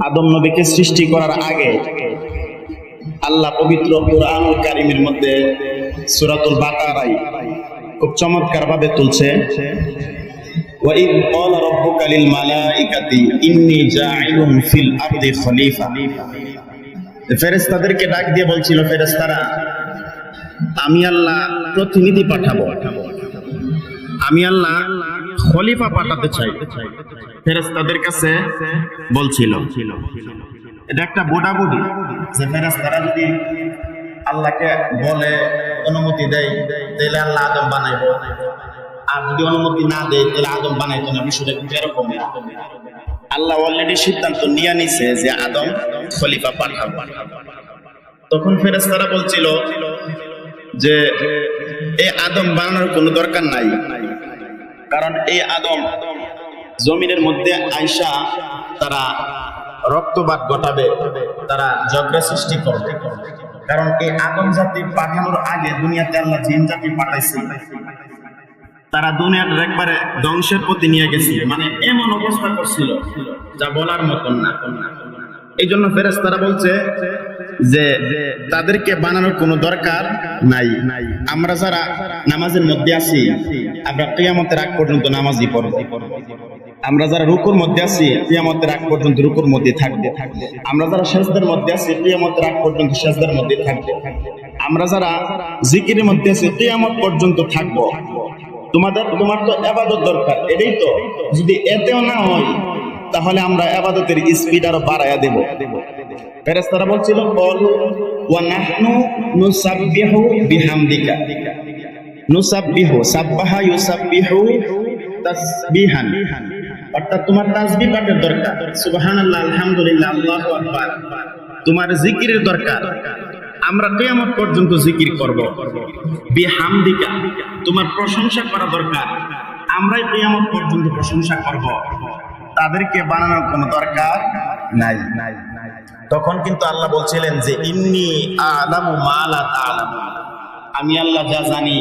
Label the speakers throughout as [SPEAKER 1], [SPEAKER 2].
[SPEAKER 1] আদম নবীকে সৃষ্টি করার আগে আল্লাহ পবিত্র কোরআনুল কারিমের মধ্যে সূরাতুল বাকারায় খুব চমৎকার ভাবে তুলছে وَإِذْ قَالَ رَبُّكَ لِلْمَلَائِكَةِ إِنِّي جَاعِلٌ فِي الْأَرْضِ خَلِيفَةً ফেরেশতাদেরকে ডাক দিয়ে বলছিল ফেরেশতারা আমি আল্লাহ প্রতিনিধি পাঠাবো আমি আল্লাহ খলিফা পাঠাতে চাই। ফেরেশতাদের কাছে বলছিল, এটা একটা বোটাবুটি। যে ফেরেশতারা যদি আল্লাহকে বলে, অনুমতি দেয়, তাহলে আল্লাহ আদম বানাইবো। আর যদি অনুমতি না দেয়, তাহলে আদম বানাইতো না। বিষয়টা কিন্তু এরকম। আল্লাহ অলরেডি সিদ্ধান্ত নিয়ে নিছে যে আদম খলিফা পাঠাবো। তখন ফেরেশতারা বলছিল যে এই আদম বানানোর কোনো দরকার নাই। কারণ এই আদম জমিনের মধ্যে আইসা তারা রক্তপাত ঘটাবে, তারা ঝগড়া সৃষ্টি করবে। কারণ এই আদম জাতি পাঠানোর আগে দুনিয়াতে আল্লাহ জিন জাতি পাঠাইছে। তারা দুনিয়ার একবারে ধ্বংসের প্রতি নিয়ে গেছিল মানে এমন অবস্থা করছিল, যা বলার মতন না। এই জন্য ফেরেস তারা বলছে যে তাদেরকে বানানোর কোনো দরকার নাই। আমরা যারা নামাজের মধ্যে আছি, আমরা কিয়ামতের আগ পর্যন্ত নামাজই পড়ব। আমরা যারা রুকুর মধ্যে আছি, কিয়ামতের আগ পর্যন্ত রুকুর মধ্যে থাকবে। আমরা যারা সেজদার মধ্যে আছি, কিয়ামতের আগ পর্যন্ত সেজদার মধ্যে থাকবে। আমরা যারা জিকিরের মধ্যে আছি, কিয়ামত পর্যন্ত থাকব। তোমাদের, তোমার তো আবাদত দরকার, এটাই তো। যদি এতেও না হয় তাহলে আমরা আবাদতের স্পিড আরও বাড়াইয়া দেব। ফেরেশতারা বলছিল ওয়া নাহনু নুসাব্বিহু বিহামদিকা। নুসাব্বিহু, সাব্বাহা ইউসাব্বিহু তাসবিহান। অর্থাৎ তোমার তাসবিহ পাঠের দরকার। সুবহানাল্লাহ, আলহামদুলিল্লাহ, আল্লাহু আকবার। তোমার জিকিরের দরকার। আমরা কিয়ামত পর্যন্ত জিকির করব। বিহামদিকা, তোমার প্রশংসা করা দরকার। আমরাই কিয়ামত পর্যন্ত প্রশংসা করব। তাদেরকে বানানোর কোনো দরকার নাই। তখন কিন্তু আল্লাহ বলছিলেন যে, ইন্নি আলামু মা লা তা'লামু আমি আল্লাহ যা জানি,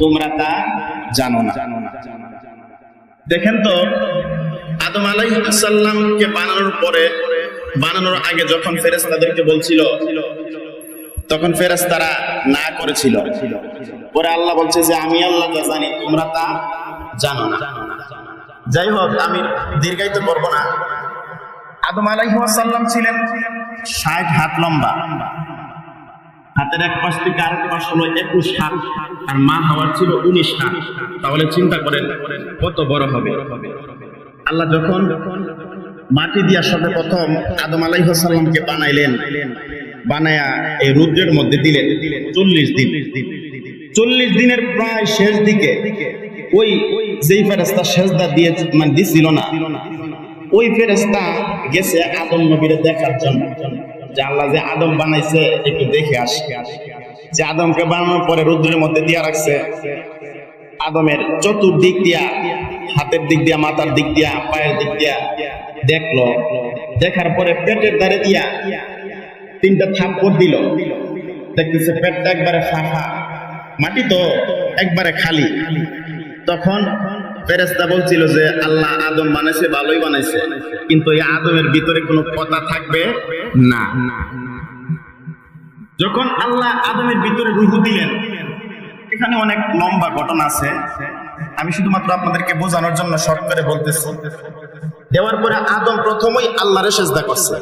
[SPEAKER 1] তোমরা তা জানো না। দেখেন তো, আদম আলাইসাল্লামকে বানানোর পরে, বানানোর আগে যখন ফেরেশতাদেরকে বলছিল, তখন ফেরেশতারা না করেছিল। পরে আল্লাহ বলছে যে, আমি আল্লাহ যা জানি, তোমরা তা জানো না। যাই হোক আমি দীর্ঘায়িত করব না। আদম আলাইহাল্লাম ছিলেন ষাট হাত লম্বা। হাতের এক পাশ থেকে আরেক পাশ হলো একুশ হাত। আর মা হওয়ার ছিল উনিশ হাত। তাহলে চিন্তা করেন কত বড় হবে? আল্লাহ যখন মাটি দিয়া সবে প্রথম আদম আলাইহাল্লামকে বানাইলেন বানায়া এই রুদ্রের মধ্যে দিলেন। চল্লিশ দিন। চল্লিশ দিনের প্রায় শেষ দিকে ওই যেই ফেরেস্তা শেষদা দিয়ে মানে দিছিল না, ওই ফেরেস্তা গেছে আদম নবীরে দেখার জন্য। যে আল্লাহ যে আদম বানাইছে, একটু দেখে আসে। যে আদমকে বানানোর পরে রুদ্রের মধ্যে দিয়া রাখছে। আদমের চতুর্দিক দিয়া, হাতের দিক দিয়া, মাথার দিক দিয়া, পায়ের দিক দিয়া দেখল। দেখার পরে পেটের দ্বারে দিয়া তিনটা থাপ্পড় দিল। দেখতেছে পেটটা একবারে ফাঁকা মাটি তো একবারে খালি। তখন ফেরেস্তা বলছিল যে, আল্লাহ আদম বানাইছে, ভালোই বানাইছে। কিন্তু এই আদমের ভিতরে কোনো কথা থাকবে না। যখন আল্লাহ আদমের ভিতরে রুহু দিলেন, এখানে অনেক লম্বা ঘটনা আছে। আমি শুধুমাত্র আপনাদেরকে বোঝানোর জন্য শর্ট করে বলতেছি। দেওয়ার পরে আদম প্রথমেই আল্লাহরে সেজদা করছে।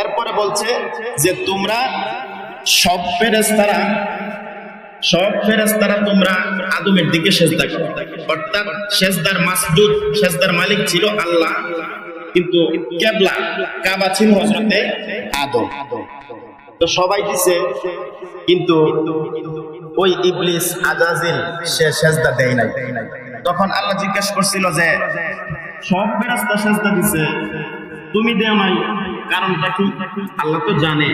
[SPEAKER 1] এরপরে বলছে যে, তোমরা সব ফেরেস্তারা সব ফেরেস্তারা তোমরা আদমের দিকে সেজদা করো। অর্থাৎ সেজদার মাসজুদ, সেজদার মালিক ছিল আল্লাহ, কিন্তু কেবলা কাবা ছিল হজরতে আদম। তো সবাই দিছে, কিন্তু ওই ইবলিস আজাজিল সে সেজদা দেয় নাই। তখন আল্লাহ জিজ্ঞেস করছিল যে, সব ফেরেস্তা সেজদা দিছে, তুমি দেও নাই, কারণটা কি? আল্লাহ তো জানে।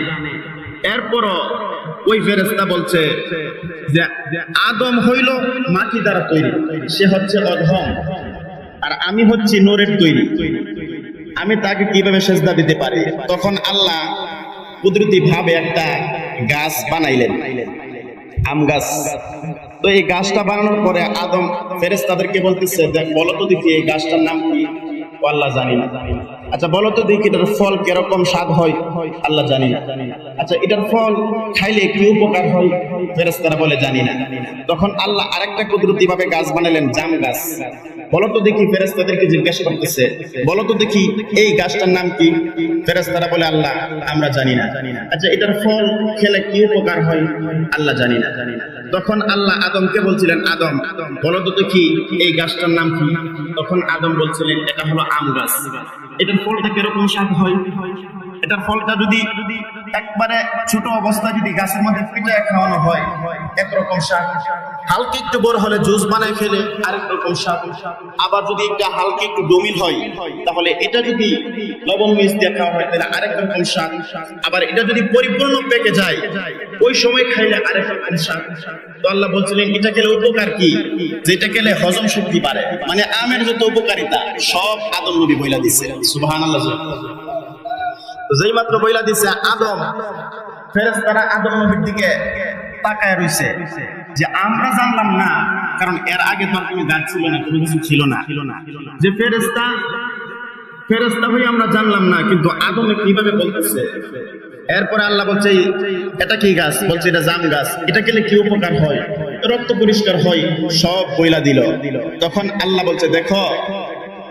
[SPEAKER 1] এরপরও ওই ফেরেস্তা বলছে যে আদম হইল মাটি দ্বারা তৈরি, সে হচ্ছে অধম, আর আমি হচ্ছি নোরের তৈরি। আমি তাকে কীভাবে সেজদা দিতে পারি? তখন আল্লাহ কুদরতি ভাবে একটা গাছ বানাইলেন, আম গাছ। তো এই গাছটা বানানোর পরে আদম ফেরেস্তাদেরকে বলতেছে, দেখ, বলো তো দেখি এই গাছটার নাম কি? আল্লাহ জানি না। আচ্ছা বলো তো দেখি এটার ফল কীরকম স্বাদ হয়, আল্লাহ জানি না। আচ্ছা এটার ফল খাইলে কি উপকার হয়? ফেরেস্তারা বলে, জানি না। তখন আল্লাহ আরেকটা কুদরতি ভাবে গাছ বানালেন, জাম গাছ। বলো তো দেখি ফেরেশতাদেরকে জিজ্ঞাসা করতেছে, বলো তো দেখি এই গাছটার নাম কি? ফেরেশতারা বলে, আল্লাহ, আমরা জানি না। আচ্ছা এটার ফল খেলে কি উপকার হয়? আল্লাহ জানি না। তখন আল্লাহ আদমকে বলছিলেন, আদম, বলো তো দেখি এই গাছটার নাম কি? তখন আদম বলছিলেন, এটা হলো আম গাছ। এটার ফলটা কীরকম স্বাদ হয়? এটার ফলটা যদি একবারে ছোট অবস্থায় যদি গাছের মধ্যে পিঠে খাওয়ানো হয়, একরকম স্বাদ। হালকা একটু বড় হলে জুস বানায় খেলে আরেক রকম স্বাদ। আবার যদি এটা হালকা একটু ডমিল হয়, তাহলে এটা যদি লবণ মিস দিয়ে খাওয়া হয়, তাহলে আরেক রকম স্বাদ আবার এটা যদি পরিপূর্ণ পেকে যায়, ওই সময় খাইলে আরেক রকম স্বাদ তো আল্লাহ বলছিলেন, এটা খেলে উপকার কি? যেটা খেলে হজম শক্তি বাড়ে। মানে আমের যত উপকারিতা, সব আদম নবী বইলা দিছে। সুবহানাল্লাহ। তো যেই মাত্র বইলা দিছে, আদম, ফেরেশতারা আদম নবীর দিকে তাকায় রইছে। যে আমরা জানলাম না, কারণ এর আগে তো কোনো গাছ ছিল না, কোনো কিছু ছিল না। ছিল না যে ফেরেশতা ফেরেশতা হয়ে আমরা জানলাম না, কিন্তু আদমে কীভাবে বলতেছে? এরপরে আল্লাহ বলছে এটা কি গাছ? বলছে, এটা জাম গাছ। এটা খেলে কি উপকার হয়? রক্ত পরিষ্কার হয়, সব বইলা দিল। তখন আল্লাহ বলছে, দেখো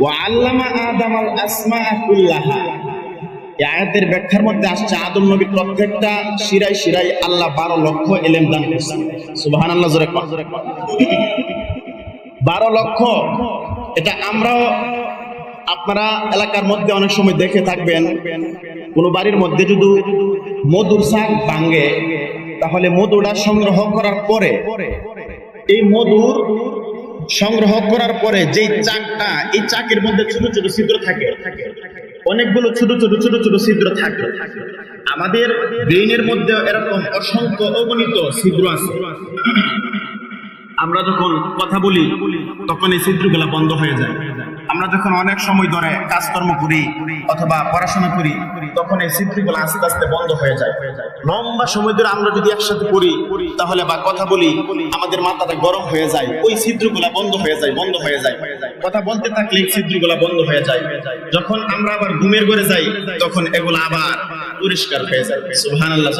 [SPEAKER 1] ও আল্লামা আদম আল আসমা কুল্লাহা। আয়াতের ব্যাখ্যার মধ্যে আসছে আদম নবী প্রত্যেকটা শিরাই শিরাই আল্লাহ বারো লক্ষ এলেম দান করছেন। সুবাহান আল্লাহ জোরে। বারো লক্ষ। এটা আমরাও আপনারা এলাকার মধ্যে অনেক সময় দেখে থাকবেন। কোন বাড়ির মধ্যে যদি মধুর শাক ভাঙ্গে তাহলে মধুটা সংগ্রহ করার পরে, এই মধুর সংগ্রহ করার পরে যেই চাকটা, এই চাকের মধ্যে ছোট ছোট ছিদ্র থাকে। অনেকগুলো ছোট ছোট ছোট ছোট ছিদ্র থাকে আমাদের ব্রেইনের মধ্যে এরকম অসংখ্য অগণিত ছিদ্র আছে। আমরা যখন কথা বলি, তখন এই ছিদ্রগুলা বন্ধ হয়ে যায়। আমরা যখন অনেক সময় ধরে কাজকর্ম করি অথবা পড়াশোনা করি, তখন এই ছিদ্রগুলো আস্তে আস্তে বন্ধ হয়ে যায়। লম্বা সময় ধরে আমরা যদি একসাথে পড়ি তাহলে বা কথা বলি, আমাদের মাথাটা গরম হয়ে যায়, ওই ছিদ্রগুলা বন্ধ হয়ে যায়, বন্ধ হয়ে যায়। কথা বলতে থাকলে ছিদ্রগুলা বন্ধ হয়ে যায়। যখন আমরা আবার ঘুমের ঘরে যাই, তখন এগুলো আবার পরিষ্কার হয়ে যায়। সুবহানাল্লাহ।